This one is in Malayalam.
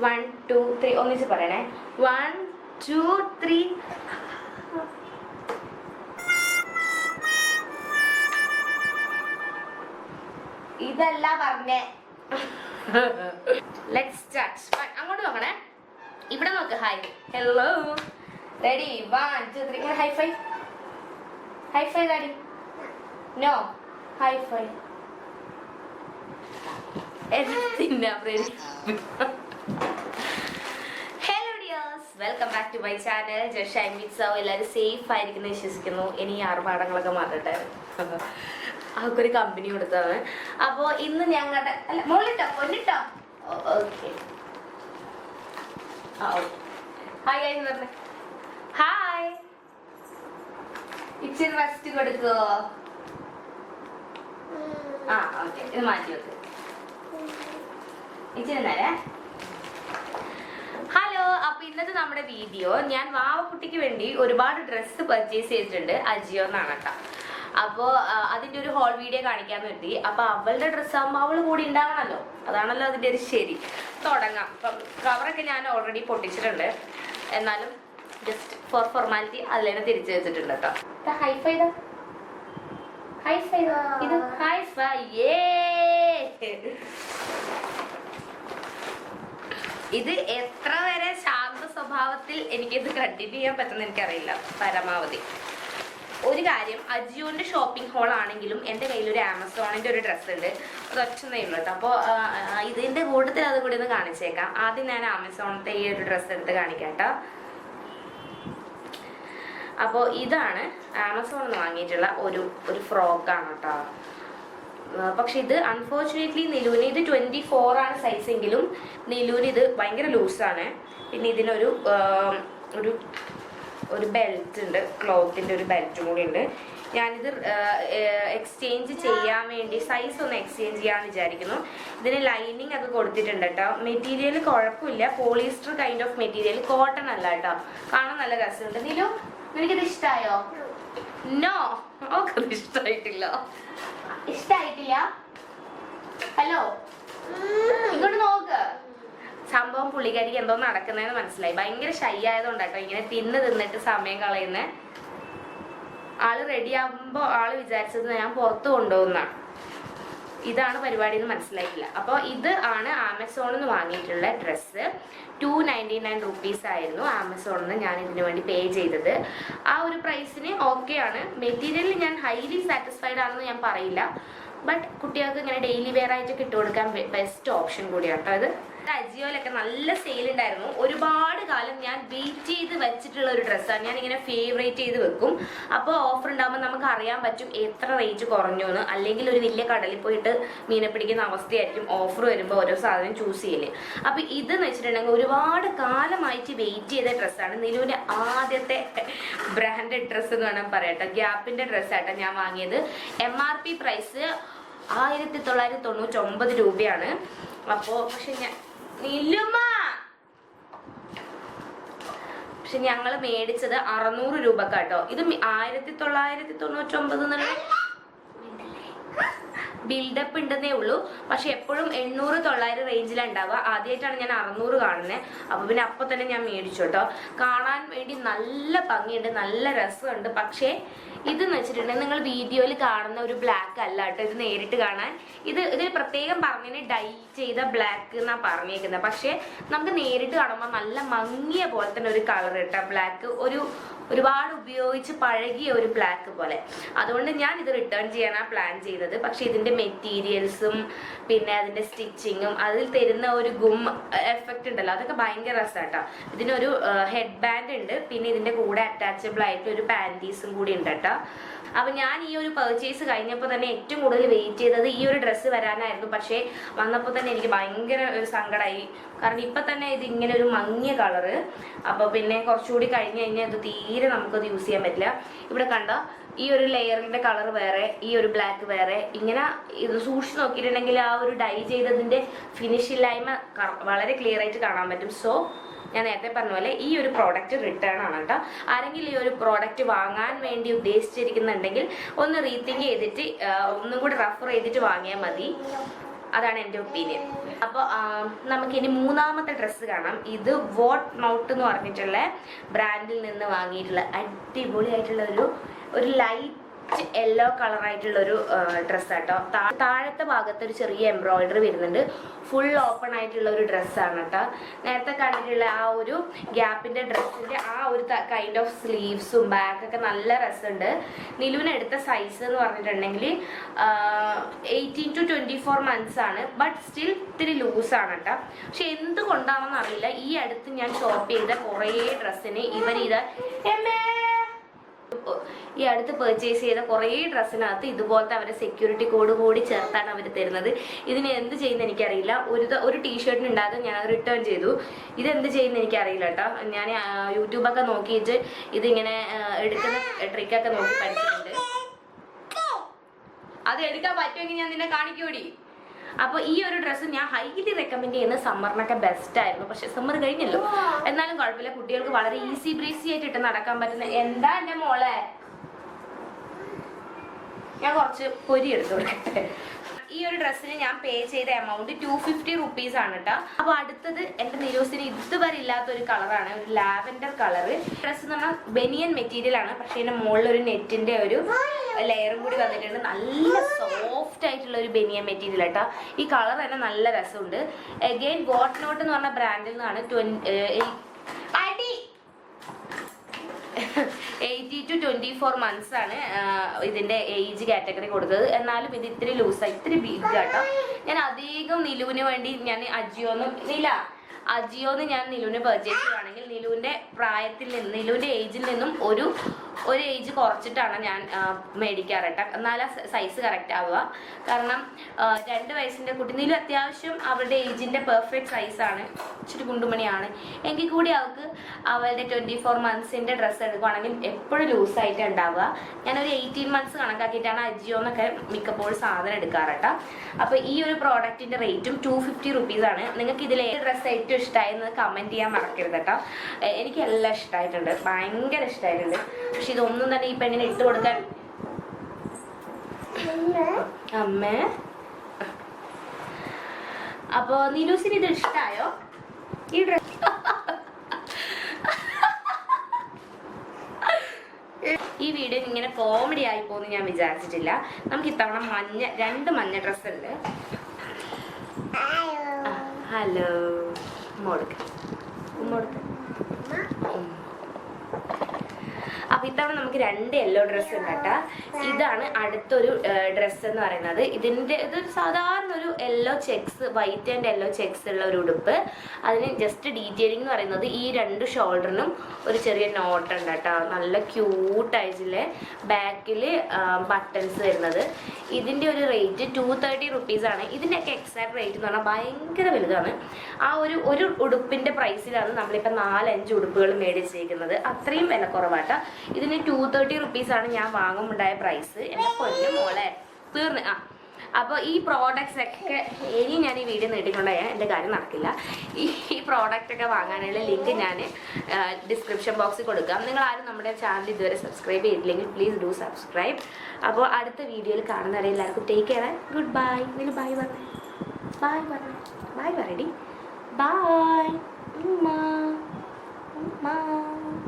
വൺ ടു ത്രീ ഒന്നിച്ച് പറയണേ. വൺ ടു ത്രീ ഇതല്ല പറഞ്ഞേ. ലെറ്റ് സ്റ്റാർട്ട് അങ്ങോട്ട് നോക്കണേ. ഇവിടെ നോക്ക്. Hi hello ready one two three high five high five daddy no high five hello dears welcome back to my channel ജഷ് ഐ മീറ്റ് സോ എല്ലാവരും സേഫ് ആയിരിക്കുന്നു വിശ്വസിക്കുന്നു. ഇനി ആറുപാടങ്ങളൊക്കെ ആർഭാടങ്ങളൊക്കെ മാറട്ടെ. അവർക്കൊരു കമ്പനി കൊടുത്താണ് അപ്പോൾ ഇന്ന് ഞങ്ങളുടെ അല്ല മോളിട്ടോ പൊന്നിട്ടോ? ഓക്കെ ഹായ് ആയി പറഞ്ഞേ. ഹായ് ഇച്ചിരി റെസ്റ്റ് കൊടുക്കുവോ? ആ ഓക്കെ ഇത് മാറ്റി വെക്ക്. ഇച്ചിരി നേരെ. ഹലോ അപ്പൊ ഇന്നത്തെ നമ്മുടെ വീഡിയോ ഞാൻ വാവക്കുട്ടിക്ക് വേണ്ടി ഒരുപാട് ഡ്രസ്സ് പർച്ചേസ് ചെയ്തിട്ടുണ്ട് അജിയോ എന്നാണ് കേട്ടോ. അപ്പോൾ അതിന്റെ ഒരു ഹോൾ വീഡിയോ കാണിക്കാൻ വേണ്ടി. അപ്പൊ അവളുടെ ഡ്രസ്സ് ആകുമ്പോൾ അവൾ കൂടി ഉണ്ടാവണമല്ലോ അതാണല്ലോ അതിന്റെ ഒരു ശരി. തുടങ്ങാം. അപ്പം കവറൊക്കെ ഞാൻ ഓൾറെഡി പൊട്ടിച്ചിട്ടുണ്ട്. എന്നാലും ജസ്റ്റ് ഫോർ ഫോർമാലിറ്റി അതിലേനെ തിരിച്ചു വെച്ചിട്ടുണ്ട് കേട്ടോ. ഹൈഫൈ ഹൈഫൈ ഇത്. ഹൈഫൈ ഏ ഇത് എത്ര വരെ ശാന്ത സ്വഭാവത്തിൽ എനിക്കിത് കണ്ടിന്യൂ ചെയ്യാൻ പറ്റുന്ന എനിക്കറിയില്ല. പരമാവധി. ഒരു കാര്യം അജിയോന്റെ ഷോപ്പിംഗ് ഹോൾ ആണെങ്കിലും എന്റെ കയ്യിൽ ഒരു ആമസോണിന്റെ ഒരു ഡ്രസ്സ് ഉണ്ട്. അത് ഒറ്റന്നേ ഉള്ളൂ കേട്ടോ. അപ്പോൾ ഇതിന്റെ കൂട്ടത്തിൽ അത് കൂടി ഒന്ന് കാണിച്ചേക്കാം. ആദ്യം ഞാൻ ആമസോണത്തെ ഈ ഒരു ഡ്രസ്സ് എടുത്ത് കാണിക്കാം കേട്ടോ. അപ്പോൾ ഇതാണ് ആമസോണിൽ നിന്ന് വാങ്ങിയിട്ടുള്ള ഒരു ഒരു ഫ്രോക്കാണ് കേട്ടോ. പക്ഷെ ഇത് അൺഫോർച്ചുനേറ്റ്ലി നിലൂന് ഇത് ട്വന്റി ഫോർ ആണ് സൈസ് എങ്കിലും നിലൂന് ഇത് ഭയങ്കര ലൂസാണ് പിന്നെ ഇതിനൊരു ഒരു ഒരു ബെൽറ്റ് ഉണ്ട് ക്ലോത്തിന്റെ ഒരു ബെൽറ്റും കൂടി ഉണ്ട്. ഞാനിത് എക്സ്ചേഞ്ച് ചെയ്യാൻ വേണ്ടി സൈസ് ഒന്ന് എക്സ്ചേഞ്ച് ചെയ്യാമെന്ന് വിചാരിക്കുന്നു. ഇതിന് ലൈനിങ് ഒക്കെ കൊടുത്തിട്ടുണ്ട് കേട്ടോ മെറ്റീരിയൽ കുഴപ്പമില്ല. Polyester kind of material cotton അല്ല കേട്ടോ കാണാൻ നല്ല രസമുണ്ട്. നിലു നിനക്കിത് ഇഷ്ടമായോ നോ ഓക്കെ ഇഷ്ടമായിട്ടില്ല ഇഷ്ടായിട്ടില്ല. ഹലോ? ഇങ്ങോട്ട് നോക്ക്. സംഭവം പുള്ളിക്കാരിക്ക് എന്തോ നടക്കുന്നതെന്ന് മനസ്സിലായി. ഭയങ്കര ഷൈ ആയതുകൊണ്ടാട്ടോ ഇങ്ങനെ തിന്ന് തിന്നിട്ട് സമയം കളയുന്നത് ആൾ റെഡി ആകുമ്പോ ആൾ വിചാരിച്ചത് ഞാൻ പുറത്ത് കൊണ്ടുപോകുന്നാണ് ഇതാണ് പരിപാടി എന്ന് മനസ്സിലായിട്ടില്ല. അപ്പോൾ ഇത് ആണ് ആമസോണിൽ നിന്ന് വാങ്ങിയിട്ടുള്ള dress two ninety nine rupees ആയിരുന്നു ആമസോണിൽ നിന്ന് ഞാൻ ഇതിനു വേണ്ടി പേ ചെയ്തത്. ആ ഒരു പ്രൈസിന് ഓക്കെ ആണ്. മെറ്റീരിയൽ ഞാൻ ഹൈലി സാറ്റിസ്ഫൈഡ് ആണെന്ന് ഞാൻ പറയില്ല. ബട്ട് കുട്ടികൾക്ക് ഇങ്ങനെ ഡെയിലി വെയർ ആയിട്ട് കിട്ടുകൊടുക്കാൻ ബെസ്റ്റ് ഓപ്ഷൻ കൂടിയാണ് കേട്ടോ അത് അജിയോയിലൊക്കെ നല്ല സെയിൽ ഉണ്ടായിരുന്നു ഒരുപാട് കാലം ഞാൻ വെയിറ്റ് ചെയ്ത് വെച്ചിട്ടുള്ള ഒരു ഡ്രസ്സാണ് ഞാൻ ഇങ്ങനെ ഫേവറേറ്റ് ചെയ്ത് വെക്കും. അപ്പോൾ ഓഫർ ഉണ്ടാകുമ്പോൾ നമുക്ക് അറിയാൻ പറ്റും എത്ര റേറ്റ് കുറഞ്ഞു എന്ന്. അല്ലെങ്കിൽ ഒരു വലിയ കടലിൽ പോയിട്ട് മീനെ പിടിക്കുന്ന അവസ്ഥയായിരിക്കും ഓഫർ വരുമ്പോൾ ഓരോ സാധനം ചൂസ് ചെയ്യൽ. അപ്പോൾ ഇതെന്ന് വെച്ചിട്ടുണ്ടെങ്കിൽ ഒരുപാട് കാലമായിട്ട് വെയിറ്റ് ചെയ്ത ഡ്രസ്സാണ് നിലവിലെ ആദ്യത്തെ ബ്രാൻഡഡ് ഡ്രസ്സ് എന്ന് വേണം പറയട്ടെ ഗ്യാപ്പിന്റെ ഡ്രസ്സായിട്ടാണ് ഞാൻ വാങ്ങിയത്. എം ആർ പി പ്രൈസ് ആയിരത്തി തൊള്ളായിരത്തി തൊണ്ണൂറ്റി ഒമ്പത് രൂപയാണ്. അപ്പോൾ പക്ഷെ ഞാൻ നില്ലുമ്മ പക്ഷെ ഞങ്ങൾ മേടിച്ചത് അറുന്നൂറ് രൂപക്കാട്ടോ. ഇത് മി- ആയിരത്തി തൊള്ളായിരത്തി തൊണ്ണൂറ്റി ഒമ്പത് എന്നുള്ള ബിൽഡപ്പ് ഉണ്ടെന്നേ ഉള്ളൂ. പക്ഷെ എപ്പോഴും എണ്ണൂറ് തൊള്ളായിരം റേഞ്ചിലാണ് ഉണ്ടാവുക. ആദ്യമായിട്ടാണ് ഞാൻ അറുന്നൂറ് കാണുന്നത് അപ്പോൾ പിന്നെ അപ്പോൾ തന്നെ ഞാൻ മേടിച്ചു കേട്ടോ. കാണാൻ വേണ്ടി നല്ല ഭംഗിയുണ്ട് നല്ല രസമുണ്ട്. പക്ഷേ ഇതെന്ന് വെച്ചിട്ടുണ്ടെങ്കിൽ നിങ്ങൾ വീഡിയോയിൽ കാണുന്ന ഒരു ബ്ലാക്ക് അല്ല കേട്ടോ ഇത് നേരിട്ട് കാണാൻ. ഇത് ഇതിൽ പ്രത്യേകം പറഞ്ഞതിന് ഡൈ ചെയ്ത ബ്ലാക്ക് എന്നാ പറഞ്ഞേക്കുന്നത്. പക്ഷേ നമുക്ക് നേരിട്ട് കാണുമ്പോൾ നല്ല മങ്ങിയ പോലെ തന്നെ ഒരു കളർ കേട്ടോ ബ്ലാക്ക് ഒരു ഒരുപാട് ഉപയോഗിച്ച് പഴകിയ ഒരു ബ്ലാക്ക് പോലെ. അതുകൊണ്ട് ഞാൻ ഇത് റിട്ടേൺ ചെയ്യാനാണ് പ്ലാൻ ചെയ്തത്. പക്ഷെ ഇതിന്റെ മെറ്റീരിയൽസും പിന്നെ അതിന്റെ സ്റ്റിച്ചിങ്ങും അതിൽ തരുന്ന ഒരു ഗും എഫക്റ്റ് ഉണ്ടല്ലോ. അതൊക്കെ ഭയങ്കര രസമാട്ടോ ഇതിനൊരു ഹെഡ് ബാൻഡ് ഉണ്ട്. പിന്നെ ഇതിന്റെ കൂടെ അറ്റാച്ചബിൾ ആയിട്ട് ഒരു പാന്റീസും കൂടി ഉണ്ട് കേട്ടോ അപ്പൊ ഞാൻ ഈ ഒരു പർച്ചേസ് കഴിഞ്ഞപ്പോൾ തന്നെ ഏറ്റവും കൂടുതൽ വെയിറ്റ് ചെയ്തത് ഈ ഒരു ഡ്രസ്സ് വരാനായിരുന്നു. പക്ഷേ വന്നപ്പോൾ തന്നെ എനിക്ക് ഭയങ്കര ഒരു സങ്കടമായി കാരണം ഇപ്പൊ തന്നെ ഇത് ഇങ്ങനെ ഒരു മങ്ങിയ കളറ് അപ്പോൾ പിന്നെ കുറച്ചുകൂടി കഴിഞ്ഞ് കഴിഞ്ഞാൽ ഇത് തീരെ നമുക്കത് യൂസ് ചെയ്യാൻ പറ്റില്ല. ഇവിടെ കണ്ട ഈ ഒരു ലെയറിന്റെ കളർ വേറെ ഈ ഒരു ബ്ലാക്ക് വേറെ. ഇങ്ങനെ ഇത് സൂക്ഷിച്ച് നോക്കിയിട്ടുണ്ടെങ്കിൽ ആ ഒരു ഡൈ ചെയ്തതിന്റെ ഫിനിഷ് ഇല്ലായ്മ വളരെ ക്ലിയർ ആയിട്ട് കാണാൻ പറ്റും. സോ ഞാൻ നേരത്തെ പറഞ്ഞ പോലെ ഈ ഒരു പ്രോഡക്റ്റ് റിട്ടേൺ ആണ് കേട്ടോ. ആരെങ്കിലും ഈ ഒരു പ്രോഡക്റ്റ് വാങ്ങാൻ വേണ്ടി ഉദ്ദേശിച്ചിരിക്കുന്നുണ്ടെങ്കിൽ ഒന്ന് റീത്തിങ്ക് ചെയ്തിട്ട് ഒന്നും കൂടി റഫർ ചെയ്തിട്ട് വാങ്ങിയാൽ മതി. അതാണ് എന്റെ ഒപ്പീനിയൻ അപ്പോൾ നമുക്കിനി മൂന്നാമത്തെ ഡ്രസ്സ് കാണാം. ഇത് വോട്ട് മൗട്ട് എന്ന് പറഞ്ഞിട്ടുള്ള ബ്രാൻഡിൽ നിന്ന് വാങ്ങിയിട്ടുള്ള അടിപൊളിയായിട്ടുള്ള ഒരു ഒരു ലൈറ്റ് യെല്ലോ കളർ ആയിട്ടുള്ള ഒരു ഡ്രസ്സ് കേട്ടോ താഴത്തെ ഭാഗത്ത് ഒരു ചെറിയ എംബ്രോയിഡറി വരുന്നുണ്ട്. ഫുൾ ഓപ്പൺ ആയിട്ടുള്ള ഒരു ഡ്രസ്സാണ് കേട്ടോ നേരത്തെ കണ്ടിട്ടുള്ള ആ ഒരു ഗ്യാപ്പിന്റെ ഡ്രസ്സിന്റെ ആ ഒരു കൈൻഡ് ഓഫ് സ്ലീവ്സും ബാക്ക് ഒക്കെ നല്ല രസമുണ്ട്. നിലുവിന് എടുത്ത സൈസ് എന്ന് പറഞ്ഞിട്ടുണ്ടെങ്കിൽ eighteen to twenty four months ആണ്. ബട്ട് സ്റ്റിൽ ഇത്തിരി ലൂസാണ് കേട്ടോ പക്ഷെ എന്ത് കൊണ്ടാണെന്ന് അറിയില്ല. ഈ അടുത്ത് ഞാൻ ഷോപ്പ് ചെയ്ത കുറേ ഡ്രസ്സിന് ഇവരിത് എമ്മേ ഈ അടുത്ത് പർച്ചേസ് ചെയ്ത കുറേ ഡ്രസ്സിനകത്ത് ഇതുപോലത്തെ അവരെ സെക്യൂരിറ്റി കോഡ് കൂടി ചേർത്താണ് അവർ തരുന്നത്. ഇതിന് എന്ത് ചെയ്യുന്ന എനിക്കറിയില്ല. ഒരു ഒരു ടീഷർട്ടിന് ഉണ്ടാകും ഞാൻ റിട്ടേൺ ചെയ്തു. ഇത് എന്ത് ചെയ്യുന്ന എനിക്കറിയില്ല കേട്ടോ ഞാൻ യൂട്യൂബൊക്കെ നോക്കിയിട്ട് ഇതിങ്ങനെ എടുക്കുന്ന ട്രിക്കൊക്കെ നോക്കി പഠിച്ചിട്ടുണ്ട്. അത് എടുക്കാൻ പറ്റുമെങ്കിൽ ഞാൻ നിന്നെ കാണിക്കൂടി? അപ്പോൾ ഈ ഒരു ഡ്രസ്സ് ഞാൻ ഹൈലി റെക്കമെൻഡ് ചെയ്യുന്ന സമ്മറിനൊക്കെ ബെസ്റ്റ് ആയിരുന്നു. പക്ഷെ സമ്മർ കഴിഞ്ഞല്ലോ. എന്നാലും കുഴപ്പമില്ല. കുട്ടികൾക്ക് വളരെ ഈസി ബ്രീസി ആയിട്ട് ഇട്ട് നടക്കാൻ പറ്റുന്ന എന്താ എന്റെ മോളെ? ഞാൻ കുറച്ച് പൊരി എടുത്തു കൊടുക്കട്ടെ. ഈ ഒരു ഡ്രസ്സിന് ഞാൻ പേ ചെയ്ത എമൗണ്ട് ടു ഫിഫ്റ്റി റുപ്പീസ് ആണ് കേട്ടോ അപ്പൊ അടുത്തത് എന്റെ നിരോസിന് ഇതുവരെ ഇല്ലാത്ത ഒരു കളറാണ് ഒരു ലാവൻഡർ കളറ് ഡ്രസ്സ് എന്ന് പറഞ്ഞാൽ ബനിയൻ മെറ്റീരിയൽ ആണ് പക്ഷെ എന്റെ മുകളിൽ ഒരു നെറ്റിന്റെ ഒരു ലെയറും കൂടി വന്നിട്ടുണ്ട്. നല്ല സോഫ്റ്റ് ആയിട്ടുള്ള ഒരു ബനിയൻ മെറ്റീരിയൽ കേട്ടോ ഈ കളർ തന്നെ നല്ല രസമുണ്ട്. അഗെയിൻ ഗോട്ട് നോട്ട് എന്ന് പറഞ്ഞ ബ്രാൻഡിൽ നിന്നാണ് eighteen to twenty four months ആണ് ഇതിന്റെ ഏജ് കാറ്റഗറി കൊടുത്തത്. എന്നാലും ഇത് ഇത്തിരി ലൂസായി ഇത്തിരി ബിഗ് കേട്ടോ ഞാൻ അധികം നിലുവിന് വേണ്ടി ഞാൻ അജിയോന്നും നില അജിയോന്ന് ഞാൻ നിലുവിന് പെർച്ചേസ് ചെയ്യുകയാണെങ്കിൽ നിലുവിന്റെ പ്രായത്തിൽ നിന്ന് നിലുവിന്റെ ഏജിൽ നിന്നും ഒരു ഒരു ഏജ് കുറച്ചിട്ടാണ് ഞാൻ മേടിക്കാറ് കേട്ടോ. എന്നാലും സൈസ് കറക്റ്റ് ആവുക. കാരണം രണ്ട് വയസ്സിന്റെ കുട്ടി നിലു അത്യാവശ്യം അവരുടെ ഏജിന്റെ പെർഫെക്റ്റ് സൈസാണ് ഇച്ചിരി കുണ്ടുമണിയാണ്. എങ്കിൽ കൂടി അവൾക്ക് അവളുടെ ട്വന്റി ഫോർ മന്ത്സിന്റെ ഡ്രസ്സ് എടുക്കുവാണെങ്കിൽ എപ്പോഴും ലൂസായിട്ട് ഉണ്ടാവുക. ഞാനൊരു എയ്റ്റീൻ മന്ത്സ് കണക്കാക്കിയിട്ടാണ് അജിയോന്നൊക്കെ മിക്കപ്പോഴും സാധനം എടുക്കാറട്ടോ അപ്പോൾ ഈ ഒരു പ്രോഡക്റ്റിന്റെ റേറ്റും ടു ഫിഫ്റ്റി റുപ്പീസാണ് നിങ്ങൾക്ക് ഇതിൽ ഏത് ഡ്രസ്സ് ഏറ്റവും ഇഷ്ടമായെന്ന് കമന്റ് ചെയ്യാൻ മറക്കരുത് കേട്ടോ. എനിക്ക് എല്ലാം ഇഷ്ടമായിട്ടുണ്ട് ഭയങ്കര ഇഷ്ടമായിട്ടുണ്ട് ഇതൊന്നും തന്നെ ഈ പെണ്ണിനെ ഇട്ട് കൊടുക്കാൻ. അമ്മേ. അപ്പോ നിലൂസിന് ഇത് ഇഷ്ടായോ? ഈ ഡ്രസ് ഈ വീഡിയോ ഇങ്ങനെ കോമഡി ആയി പോകുന്നു ഞാൻ വിചാരിച്ചിട്ടില്ല. നമുക്ക് ഇത്തവണ മഞ്ഞ രണ്ട് മഞ്ഞ ഡ്രസ് ഉണ്ട്. ഹലോ. മോൾക്ക് ഉമ്മോടുക്ക് ഉം. അപ്പൊ ഇത്തവണ നമുക്ക് രണ്ട് യെല്ലോ ഡ്രസ്സ് ഉണ്ട് കേട്ടാ. ഇതാണ് അടുത്തൊരു ഡ്രസ്സ് എന്ന് പറയുന്നത്. ഇതിന്റെ ഇത് സാധാരണ ഒരു yellow checks white and yellow checks ഉള്ള ഒരു ഉടുപ്പ്. അതിന് ജസ്റ്റ് ഡീറ്റെയിലിംഗ് എന്ന് പറയുന്നത് ഈ രണ്ട് ഷോൾഡറിനും ഒരു ചെറിയ നോട്ട് ഉണ്ട് കേട്ടോ. നല്ല ക്യൂട്ട് ആയിട്ടുള്ള ബാക്കിൽ ബട്ടൺസ് വരുന്നത്. ഇതിന്റെ ഒരു റേറ്റ് ടു തേർട്ടി റുപ്പീസ് ആണ്. ഇതിന്റെയൊക്കെ എക്സാക്ട് റേറ്റ് എന്ന് പറഞ്ഞാൽ ഭയങ്കര വലുതാണ്. ആ ഒരു ഒരു ഉടുപ്പിന്റെ പ്രൈസിലാണ് നമ്മളിപ്പോൾ നാലഞ്ച് ഉടുപ്പുകൾ മേടിച്ചിരിക്കുന്നത് അത്രയും വില കുറവാട്ടോ. ഇതിന് ടു തേർട്ടി റുപ്പീസ് ആണ് ഞാൻ വാങ്ങുമുണ്ടായ പ്രൈസ് എന്റെ പൊന്നു മോളെ. തീർന്ന്. ആ. അപ്പോൾ ഈ പ്രോഡക്ട്സ് ഒക്കെ ഇനി ഞാൻ ഈ വീഡിയോ നീട്ടിക്കൊണ്ടായാൽ എന്റെ കാര്യം നടക്കില്ല. ഈ പ്രോഡക്റ്റ് ഒക്കെ വാങ്ങാനുള്ള ലിങ്ക് ഞാൻ ഡിസ്ക്രിപ്ഷൻ ബോക്സിൽ കൊടുക്കാം. നിങ്ങൾ ആരും നമ്മുടെ ചാനൽ ഇതുവരെ സബ്സ്ക്രൈബ് ചെയ്തില്ലെങ്കിൽ പ്ലീസ് ഡു സബ്സ്ക്രൈബ് അപ്പോൾ അടുത്ത വീഡിയോയിൽ കാണുന്നവരെ എല്ലാവർക്കും ടേക്ക് കെയർ ഗുഡ് ബൈ നിങ്ങൾ ബൈ പറഞ്ഞു. ബൈ പറഞ്ഞു. ബൈ പറയടി. ബൈ ഉമ്മ.